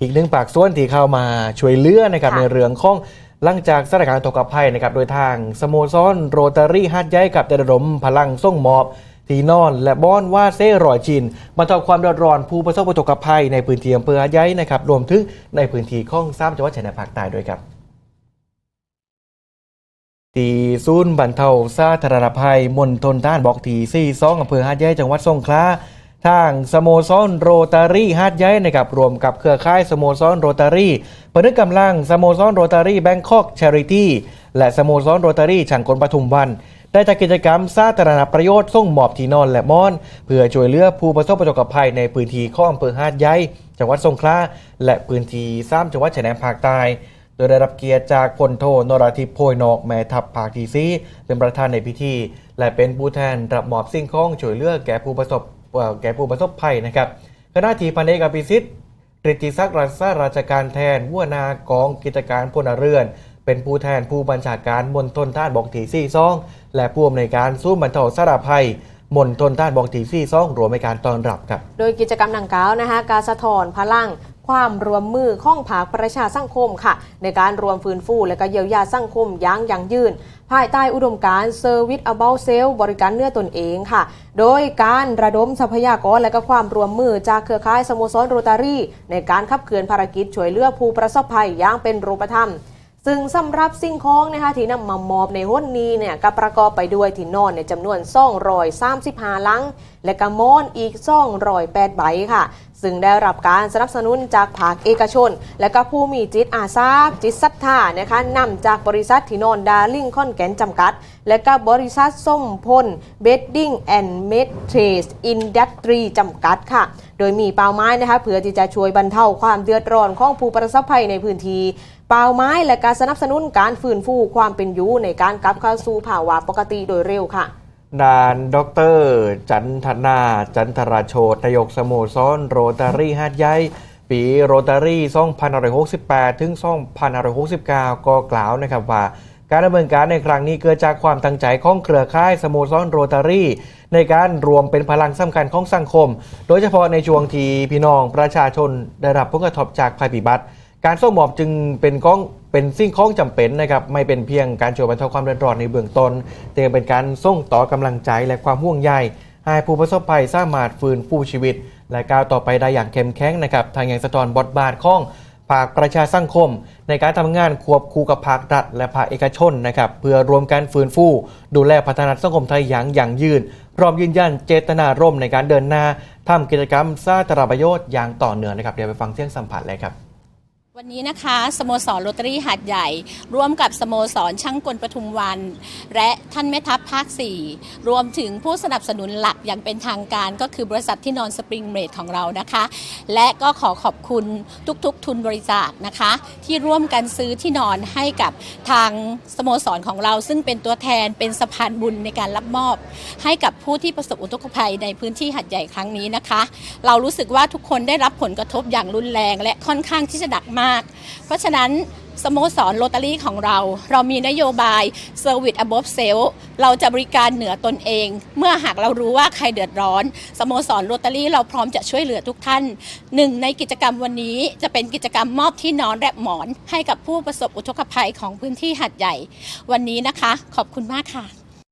อีกหนึ่งปากส่วนที่เข้ามาช่วยเหลือนะครับค่ะในเรื่องของหลังจากสถานการณ์ตกภัยนะครับโดยทางสโมสรโรตารี่ฮัดย้ายกับได้ระดมพลังส่งมอบที่นอนและบ้อนว่าเซ่รอยจินบรรเทาความเดือดร้อนผู้ประสบอุทกภัยในพื้นที่อำเภอฮัดย้ายนะครับรวมถึงในพื้นที่ข้องซ้ำจังหวัดชายแดนภาคใต้ด้วยครับที่ศูนย์บรรเทาสาธารณภัยมณฑลท่านบอกที่ซี่ซองอำเภอหาดใหญ่จังหวัดสงขลา ทางสโมสรโรตารี่หาดใหญ่นะครับรวมกับเครือข่ายสโมสรโรตารี่ประนึกกำลังสโมสรโรตารี่แบงคอกชาริตี้และสโมสรโรตารี่ฉังกลปทุมวัน ได้จัดกิจกรรมสาธารณประโยชน์ส่งมอบที่นอนและมอน เพื่อช่วยเหลือผู้ประสบอุทกภัยในพื้นที่ข้ออำเภอหาดใหญ่จังหวัดสงขลาและพื้นที่ซ้ำจังหวัดชายแดนภาคใต้โดยได้รับเกียรติจากพลโทนราธิปโพยนอกแม่ทัพภาคที่ซีเป็นประธานในพิธี และเป็นผู้แทนรับมอบสิ่งของช่วยเหลือแก่ผู้ประสบ แก่ผู้ประสบภัยนะครับคณะทีพันเอกอภิสิทธิ์ฤทธิศักดิ์รักษาราชการแทนหัวนากองกิจการพลเรือน เป็นผู้แทนผู้บัญชาการมณฑลท่านบอกทีซี่ซอง และผู้อำนวยการสู้บรรเทาสารภัยมณฑลท่านบอกทีซี่ซองรวมในการต้อนรับครับ โดยกิจกรรมดังกล่าวนะคะการสะท้อนพลังความรวมมือข้องผากประชาสังคมค่ะ ในการรวมฟื้นฟูและก็เยียวยาสังคมยังยั่งยืน ภายใต้อุดมการณ์ Service About Self บริการเนื้อตนเองค่ะ โดยการระดมทรัพยากรและก็ความรวมมือจากเครือข่ายสโมสรโรตารี่ ในการขับเคลื่อนภารกิจช่วยเหลือผู้ประสบภัยอย่างเป็นรูปธรรม ซึ่งสำหรับสิ่งของนะคะที่นำมามอบในห้นนี้เนี่ยก็ประกอบไปด้วยที่นอนในจำนวน235ลัง และกระมอนอีก208ใบค่ะ ซึ่งได้รับการสนับสนุนจากภาคเอกชน และก็ผู้มีจิตอาสาจิตศรัทธานะคะนำจากบริษัทที่นอนดาริ่งคอนแกนจำกัด และก็บริษัทส้มพลเบดดิ้งแอนด์เมดเทรสอินดัสทรีจำกัดค่ะโดยมีเป้าหมายนะคะเพื่อที่จะช่วยบรรเทาความเดือดร้อนของผู้ประสบภัยในพื้นที่เป้าหมายและการสนับสนุนการฟื้นฟูความเป็นอยู่ในการกลับเข้าสู่ภาวะปกติโดยเร็วค่ะด่านดอกเตอรจันทนา จันทราโชตนายกสโมสรโรตารี่ฮาดใหญ่ปีโรตารี่2568 ถึง 2569 ก็กล่าวนะครับว่า การดำเนินการในครั้งนี้เกิดจากความตั้งใจของเครือข่ายสโมสรโรตารี่ในการรวมเป็นพลังสำคัญของสังคม โดยเฉพาะในช่วงที่พี่น้องประชาชนได้รับผลกระทบจากภัยพิบัติ การส่งมอบจึงเป็นของเป็นสิ่งของจำเป็นนะครับไม่เป็นเพียงการช่วยบรรเทาความเดือดร้อนในเบื้องต้นแต่ยังเป็นการส่งต่อกำลังใจและความห่วงใยให้ผู้ประสบภัยสามารถฟื้นฟูชีวิต และก้าวต่อไปได้อย่างเข้มแข็งนะครับทางยังสะท้อนบทบาทของภาคประชาสังคม ในการทำงานควบคู่กับภาครัฐและภาคเอกชนนะครับเพื่อรวมกันฟื้นฟู ดูแลพัฒนาสังคมไทยอย่างยั่งยืน พร้อมยืนยันเจตนารมณ์ในการเดินหน้าทำกิจกรรมสาธารณประโยชน์อย่างต่อเนื่องนะครับเดี๋ยวไปฟังเสียงสัมผัสเลยครับ วันนี้นะคะสโมสรโรตารี่หาดใหญ่ ร่วมกับสโมสรช่างกลปทุมวัน และท่านแม่ทัพภาค 4 รวมถึงผู้สนับสนุนหลักอย่างเป็นทางการก็คือบริษัทที่นอนสปริงเมดของเรานะคะ และก็ขอขอบคุณทุกๆ ทุนบริจาคนะคะ ที่ร่วมกันซื้อที่นอนให้กับทางสโมสรของเรา ซึ่งเป็นตัวแทนเป็นสะพานบุญในการรับมอบ ให้กับผู้ที่ประสบอุทกภัยในพื้นที่หัดใหญ่ครั้งนี้นะคะ เรารู้สึกว่าทุกคนได้รับผลกระทบอย่างรุนแรง และค่อนข้างที่จะหนักมาาก เพราะฉะนั้นสโมสรโรตารี่ของเรา เรามีนโยบาย Service Above Self เราจะบริการเหนือตนเอง เมื่อหากเรารู้ว่าใครเดือดร้อน สโมสรโรตารี่เราพร้อมจะช่วยเหลือทุกท่าน หนึ่งในกิจกรรมวันนี้จะเป็นกิจกรรมมอบที่นอนและหมอน ให้กับผู้ประสบอุทกภัยของพื้นที่หัดใหญ่ วันนี้นะคะ ขอบคุณมากค่ะ